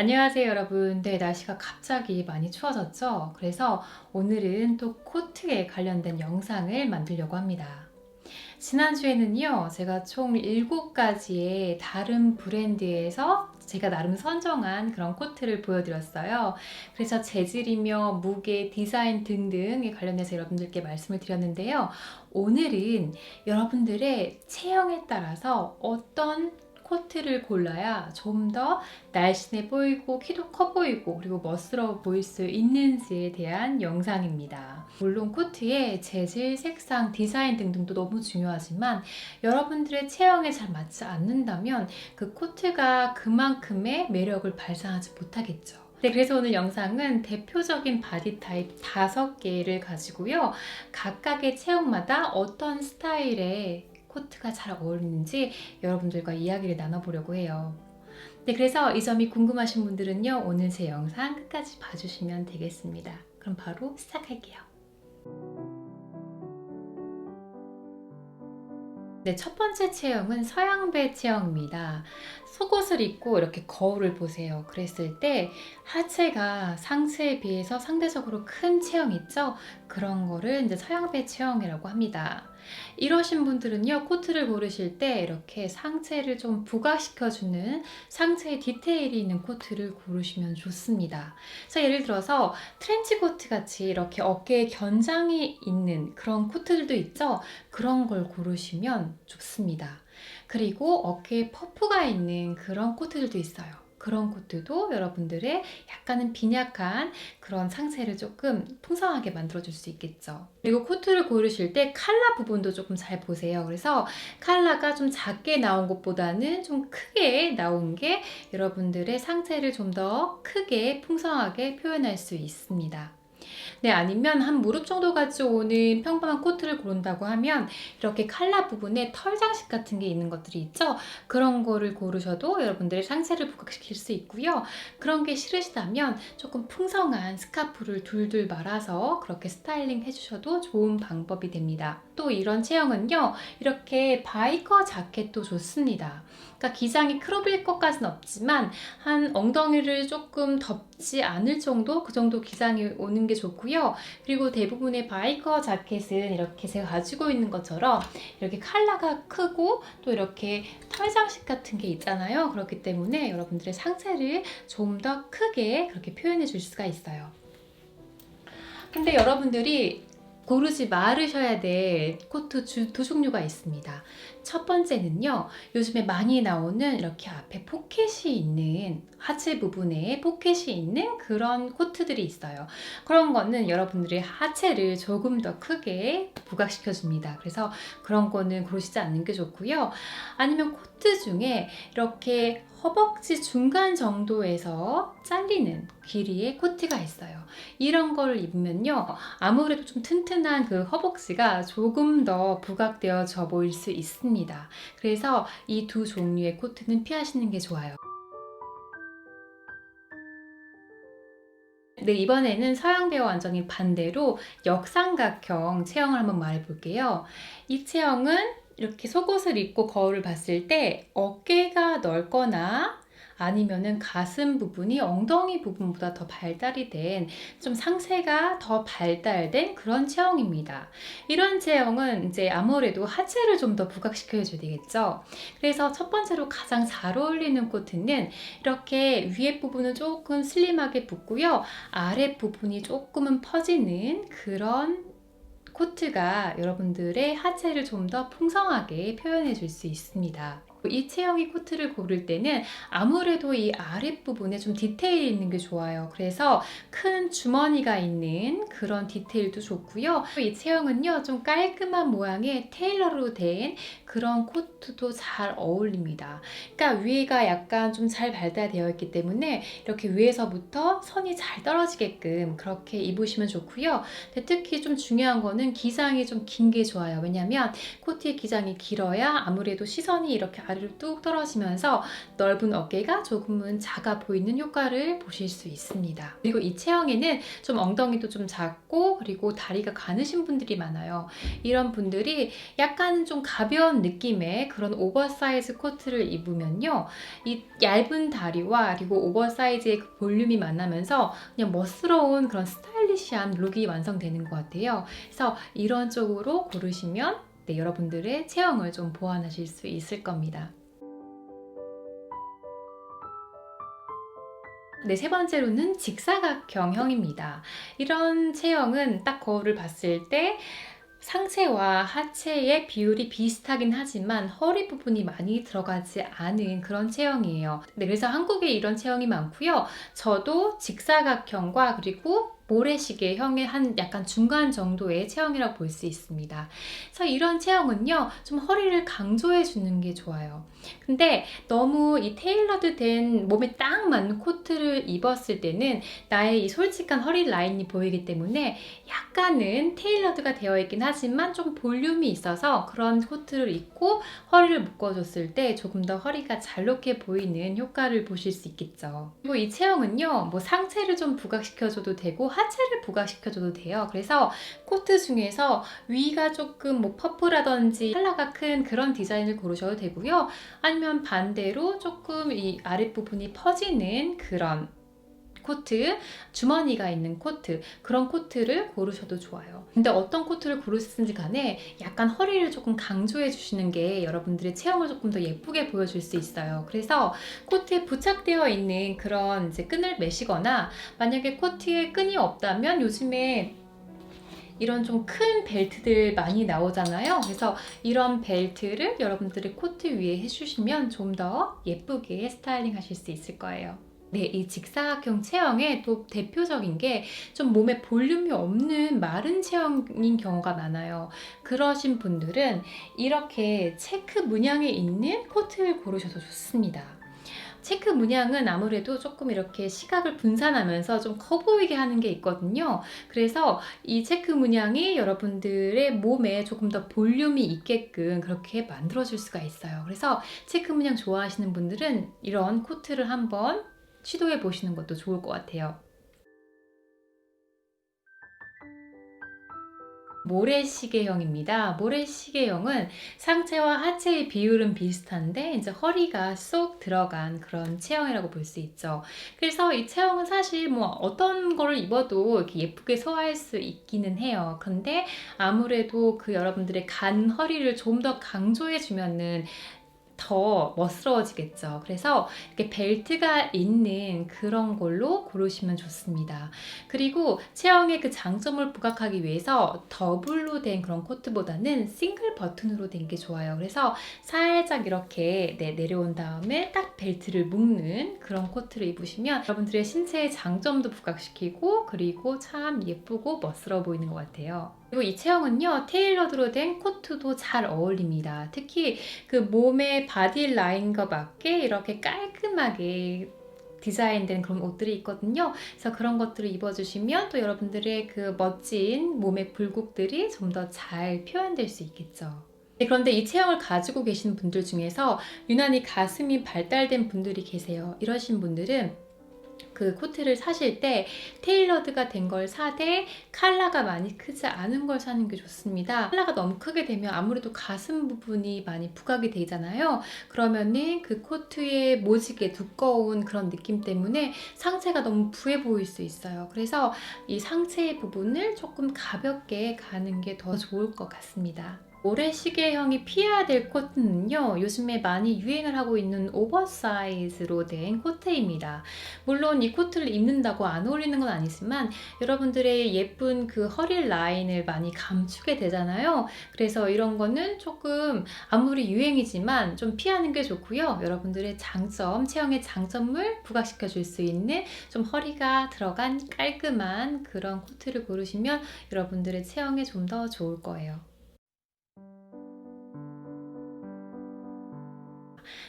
안녕하세요 여러분. 네, 날씨가 갑자기 많이 추워졌죠? 그래서 오늘은 또 코트에 관련된 영상을 만들려고 합니다. 지난주에는요, 제가 총 7가지의 다른 브랜드에서 제가 나름 선정한 그런 코트를 보여드렸어요. 그래서 재질이며 무게, 디자인 등등에 관련해서 여러분들께 말씀을 드렸는데요. 오늘은 여러분들의 체형에 따라서 어떤 코트를 골라야 좀 더 날씬해 보이고 키도 커 보이고 그리고 멋스러워 보일 수 있는지에 대한 영상입니다. 물론 코트의 재질, 색상, 디자인 등등도 너무 중요하지만 여러분들의 체형에 잘 맞지 않는다면 그 코트가 그만큼의 매력을 발산하지 못하겠죠. 네, 그래서 오늘 영상은 대표적인 바디 타입 5개를 가지고요. 각각의 체형마다 어떤 스타일의 코트가 잘 어울리는지 여러분들과 이야기를 나눠보려고 해요. 네, 그래서 이 점이 궁금하신 분들은요, 오늘 제 영상 끝까지 봐주시면 되겠습니다. 그럼 바로 시작할게요. 네, 첫 번째 체형은 서양배 체형입니다. 속옷을 입고 이렇게 거울을 보세요. 그랬을 때 하체가 상체에 비해서 상대적으로 큰 체형 있죠? 그런 거를 이제 서양배 체형이라고 합니다. 이러신 분들은요, 코트를 고르실 때 이렇게 상체를 좀 부각시켜주는 상체에 디테일이 있는 코트를 고르시면 좋습니다. 자, 예를 들어서 트렌치 코트 같이 이렇게 어깨에 견장이 있는 그런 코트들도 있죠? 그런 걸 고르시면 좋습니다. 그리고 어깨에 퍼프가 있는 그런 코트들도 있어요. 그런 코트도 여러분들의 약간은 빈약한 그런 상체를 조금 풍성하게 만들어줄 수 있겠죠. 그리고 코트를 고르실 때 칼라 부분도 조금 잘 보세요. 그래서 칼라가 좀 작게 나온 것보다는 좀 크게 나온 게 여러분들의 상체를 좀 더 크게 풍성하게 표현할 수 있습니다. 네, 아니면 한 무릎 정도 가져오는 평범한 코트를 고른다고 하면 이렇게 칼라 부분에 털 장식 같은 게 있는 것들이 있죠. 그런 거를 고르셔도 여러분들의 상체를 부각시킬 수 있고요. 그런 게 싫으시다면 조금 풍성한 스카프를 둘둘 말아서 그렇게 스타일링 해주셔도 좋은 방법이 됩니다. 또 이런 체형은요, 이렇게 바이커 자켓도 좋습니다. 그러니까 기장이 크롭일 것까지는 없지만 한 엉덩이를 조금 덮 지 않을 정도 그 정도 기장이 오는 게 좋고요. 그리고 대부분의 바이커 자켓은 이렇게 제가 가지고 있는 것처럼 이렇게 칼라가 크고 또 이렇게 털 장식 같은 게 있잖아요. 그렇기 때문에 여러분들의 상체를 좀 더 크게 그렇게 표현해 줄 수가 있어요. 근데 여러분들이 고르지 말으셔야 될 코트 주, 두 종류가 있습니다. 첫 번째는요, 요즘에 많이 나오는 이렇게 앞에 포켓이 있는 하체 부분에 포켓이 있는 그런 코트들이 있어요. 그런 거는 여러분들의 하체를 조금 더 크게 부각시켜 줍니다. 그래서 그런 거는 고르시지 않는 게 좋고요. 아니면 코트 중에 이렇게 허벅지 중간 정도에서 잘리는 길이의 코트가 있어요. 이런 거를 입으면요. 아무래도 좀 튼튼한 그 허벅지가 조금 더 부각되어져 보일 수 있습니다. 그래서 이 두 종류의 코트는 피하시는 게 좋아요. 네, 이번에는 서양배와 완전히 반대로 역삼각형 체형을 한번 말해볼게요. 이 체형은 이렇게 속옷을 입고 거울을 봤을 때 어깨가 넓거나 아니면은 가슴 부분이 엉덩이 부분보다 더 발달이 된 좀 상체가 더 발달된 그런 체형입니다. 이런 체형은 이제 아무래도 하체를 좀 더 부각시켜줘야 되겠죠. 그래서 첫 번째로 가장 잘 어울리는 코트는 이렇게 위에 부분은 조금 슬림하게 붙고요. 아래 부분이 조금은 퍼지는 그런 코트가 여러분들의 하체를 좀 더 풍성하게 표현해 줄 수 있습니다. 이 체형의 코트를 고를 때는 아무래도 이 아랫부분에 좀 디테일이 있는 게 좋아요. 그래서 큰 주머니가 있는 그런 디테일도 좋고요. 이 체형은요, 좀 깔끔한 모양의 테일러로 된 그런 코트도 잘 어울립니다. 그러니까 위가 약간 좀 잘 발달되어 있기 때문에 이렇게 위에서부터 선이 잘 떨어지게끔 그렇게 입으시면 좋고요. 특히 좀 중요한 거는 기장이 좀 긴 게 좋아요. 왜냐면 코트의 기장이 길어야 아무래도 시선이 이렇게 아래로 뚝 떨어지면서 넓은 어깨가 조금은 작아 보이는 효과를 보실 수 있습니다. 그리고 이 체형에는 좀 엉덩이도 좀 작고 그리고 다리가 가느신 분들이 많아요. 이런 분들이 약간 좀 가벼운 느낌의 그런 오버사이즈 코트를 입으면요. 이 얇은 다리와 그리고 오버사이즈의 그 볼륨이 만나면서 그냥 멋스러운 그런 스타일리시한 룩이 완성되는 것 같아요. 그래서 이런 쪽으로 고르시면 네, 여러분들의 체형을 좀 보완하실 수 있을 겁니다. 네, 세 번째로는 직사각형형입니다. 이런 체형은 딱 거울을 봤을 때 상체와 하체의 비율이 비슷하긴 하지만 허리 부분이 많이 들어가지 않은 그런 체형이에요. 네, 그래서 한국에 이런 체형이 많고요. 저도 직사각형과 그리고 모래시계형의 한 약간 중간 정도의 체형이라고 볼 수 있습니다. 그래서 이런 체형은요, 좀 허리를 강조해 주는 게 좋아요. 근데 너무 이 테일러드 된 몸에 딱 맞는 코트를 입었을 때는 나의 이 솔직한 허리 라인이 보이기 때문에 약간은 테일러드가 되어 있긴 하지만 좀 볼륨이 있어서 그런 코트를 입고 허리를 묶어줬을 때 조금 더 허리가 잘록해 보이는 효과를 보실 수 있겠죠. 그리고 이 체형은요, 뭐 상체를 좀 부각시켜줘도 되고 하체를 부각시켜줘도 돼요. 그래서 코트 중에서 위가 조금 뭐 퍼프라든지 컬러가 큰 그런 디자인을 고르셔도 되고요. 아니면 반대로 조금 이 아랫부분이 퍼지는 그런 코트, 주머니가 있는 코트, 그런 코트를 고르셔도 좋아요. 근데 어떤 코트를 고르시든지 간에 약간 허리를 조금 강조해 주시는 게 여러분들의 체형을 조금 더 예쁘게 보여줄 수 있어요. 그래서 코트에 부착되어 있는 그런 이제 끈을 매시거나 만약에 코트에 끈이 없다면 요즘에 이런 좀 큰 벨트들 많이 나오잖아요. 그래서 이런 벨트를 여러분들의 코트 위에 해주시면 좀 더 예쁘게 스타일링 하실 수 있을 거예요. 네, 이 직사각형 체형의 또 대표적인 게 좀 몸에 볼륨이 없는 마른 체형인 경우가 많아요. 그러신 분들은 이렇게 체크 문양이 있는 코트를 고르셔도 좋습니다. 체크 문양은 아무래도 조금 이렇게 시각을 분산하면서 좀 커 보이게 하는 게 있거든요. 그래서 이 체크 문양이 여러분들의 몸에 조금 더 볼륨이 있게끔 그렇게 만들어줄 수가 있어요. 그래서 체크 문양 좋아하시는 분들은 이런 코트를 한번 시도해 보시는 것도 좋을 것 같아요. 모래시계형입니다. 모래시계형은 상체와 하체의 비율은 비슷한데 이제 허리가 쏙 들어간 그런 체형이라고 볼 수 있죠. 그래서 이 체형은 사실 뭐 어떤 거를 입어도 이렇게 예쁘게 소화할 수 있기는 해요. 근데 아무래도 그 여러분들의 간 허리를 좀 더 강조해 주면은 더 멋스러워지겠죠. 그래서 이렇게 벨트가 있는 그런 걸로 고르시면 좋습니다. 그리고 체형의 그 장점을 부각하기 위해서 더블로 된 그런 코트보다는 싱글 버튼으로 된 게 좋아요. 그래서 살짝 이렇게 네, 내려온 다음에 딱 벨트를 묶는 그런 코트를 입으시면 여러분들의 신체의 장점도 부각시키고 그리고 참 예쁘고 멋스러워 보이는 것 같아요. 그리고 이 체형은요 테일러드로 된 코트도 잘 어울립니다. 특히 그 몸의 바디 라인과 맞게 이렇게 깔끔하게 디자인된 그런 옷들이 있거든요. 그래서 그런 것들을 입어주시면 또 여러분들의 그 멋진 몸의 굴곡들이 좀 더 잘 표현될 수 있겠죠. 네, 그런데 이 체형을 가지고 계신 분들 중에서 유난히 가슴이 발달된 분들이 계세요. 이러신 분들은 그 코트를 사실 때 테일러드가 된 걸 사되 칼라가 많이 크지 않은 걸 사는 게 좋습니다. 칼라가 너무 크게 되면 아무래도 가슴 부분이 많이 부각이 되잖아요. 그러면은 그 코트의 모직의 두꺼운 그런 느낌 때문에 상체가 너무 부해 보일 수 있어요. 그래서 이 상체 부분을 조금 가볍게 가는 게 더 좋을 것 같습니다. 모래시계형이 피해야 될 코트는요, 요즘에 많이 유행을 하고 있는 오버사이즈로 된 코트입니다. 물론 이 코트를 입는다고 안 어울리는 건 아니지만 여러분들의 예쁜 그 허리 라인을 많이 감추게 되잖아요. 그래서 이런 거는 조금 아무리 유행이지만 좀 피하는 게 좋고요. 여러분들의 장점, 체형의 장점을 부각시켜 줄 수 있는 좀 허리가 들어간 깔끔한 그런 코트를 고르시면 여러분들의 체형에 좀 더 좋을 거예요.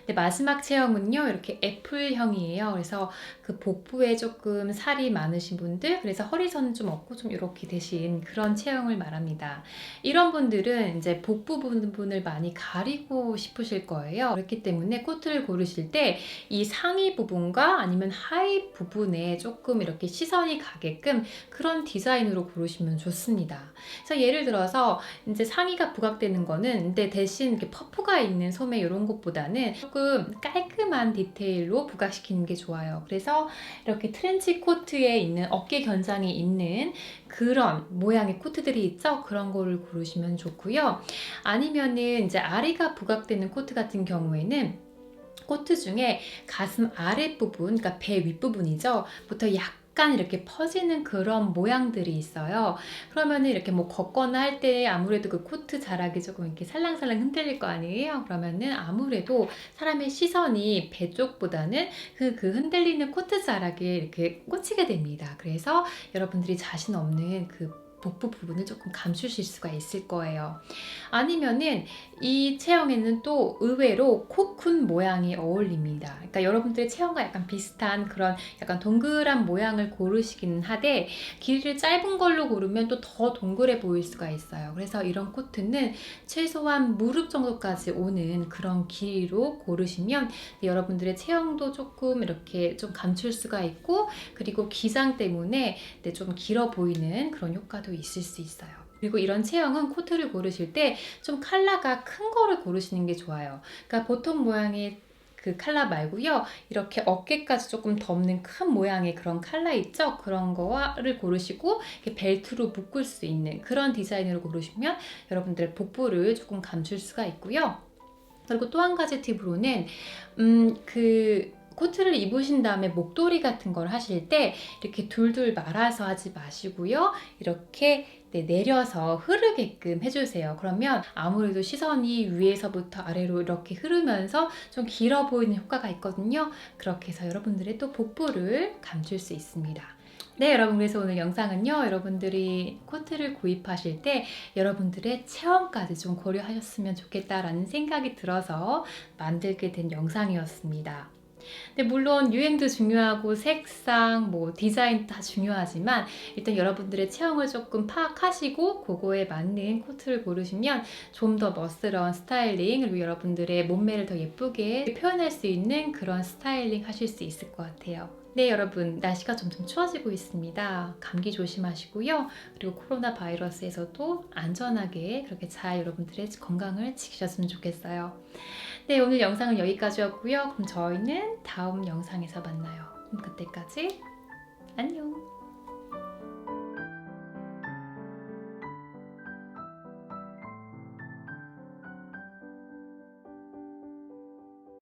근데 마지막 체형은요, 이렇게 애플형이에요. 그래서 그 복부에 조금 살이 많으신 분들, 그래서 허리선은 좀 없고 좀 이렇게 되신 그런 체형을 말합니다. 이런 분들은 이제 복부 부분을 많이 가리고 싶으실 거예요. 그렇기 때문에 코트를 고르실 때 이 상의 부분과 아니면 하의 부분에 조금 이렇게 시선이 가게끔 그런 디자인으로 고르시면 좋습니다. 그래서 예를 들어서 이제 상의가 부각되는 거는 근데 대신 이렇게 퍼프가 있는 소매 이런 것보다는 조금 깔끔한 디테일로 부각시키는 게 좋아요. 그래서 이렇게 트렌치 코트에 있는 어깨 견장이 있는 그런 모양의 코트들이 있죠. 그런 거를 고르시면 좋고요. 아니면은 이제 아리가 부각되는 코트 같은 경우에는 코트 중에 가슴 아랫부분, 그러니까 배 윗부분이죠. 부터 약 간 이렇게 퍼지는 그런 모양들이 있어요. 그러면은 이렇게 뭐 걷거나 할 때 아무래도 그 코트 자락이 조금 이렇게 살랑살랑 흔들릴 거 아니에요? 그러면은 아무래도 사람의 시선이 배 쪽보다는 그, 그 흔들리는 코트 자락에 이렇게 꽂히게 됩니다. 그래서 여러분들이 자신 없는 그 복부 부분을 조금 감추실 수가 있을 거예요. 아니면은 이 체형에는 또 의외로 코쿤 모양이 어울립니다. 그러니까 여러분들의 체형과 약간 비슷한 그런 약간 동그란 모양을 고르시기는 하되 길이를 짧은 걸로 고르면 또 더 동그래 보일 수가 있어요. 그래서 이런 코트는 최소한 무릎 정도까지 오는 그런 길이로 고르시면 여러분들의 체형도 조금 이렇게 좀 감출 수가 있고 그리고 기장 때문에 네, 좀 길어 보이는 그런 효과도 있을 수 있어요. 그리고 이런 체형은 코트를 고르실 때좀 컬러가 큰 거를 고르시는 게 좋아요. 그러니까 보통 모양의 그 컬러 말고요. 이렇게 어깨까지 조금 덮는 큰 모양의 그런 컬러 있죠? 그런 거를 고르시고 벨트로 묶을 수 있는 그런 디자인으로 고르시면 여러분들의 복부를 조금 감출 수가 있고요. 그리고 또 한 가지 팁으로는 음, 그 코트를 입으신 다음에 목도리 같은 걸 하실 때 이렇게 둘둘 말아서 하지 마시고요. 이렇게 네, 내려서 흐르게끔 해주세요. 그러면 아무래도 시선이 위에서부터 아래로 이렇게 흐르면서 좀 길어 보이는 효과가 있거든요. 그렇게 해서 여러분들의 또 복부를 감출 수 있습니다. 네, 여러분. 그래서 오늘 영상은요, 여러분들이 코트를 구입하실 때 여러분들의 체형까지 좀 고려하셨으면 좋겠다라는 생각이 들어서 만들게 된 영상이었습니다. 근데 물론 유행도 중요하고 색상, 뭐 디자인 다 중요하지만 일단 여러분들의 체형을 조금 파악하시고 그거에 맞는 코트를 고르시면 좀 더 멋스러운 스타일링 그리고 여러분들의 몸매를 더 예쁘게 표현할 수 있는 그런 스타일링 하실 수 있을 것 같아요. 네, 여러분, 날씨가 점점 추워지고 있습니다. 감기 조심하시고요. 그리고 코로나 바이러스에서도 안전하게 그렇게 잘 여러분들의 건강을 지키셨으면 좋겠어요. 네, 오늘 영상은 여기까지였고요. 그럼 저희는 다음 영상에서 만나요. 그럼 그때까지 안녕.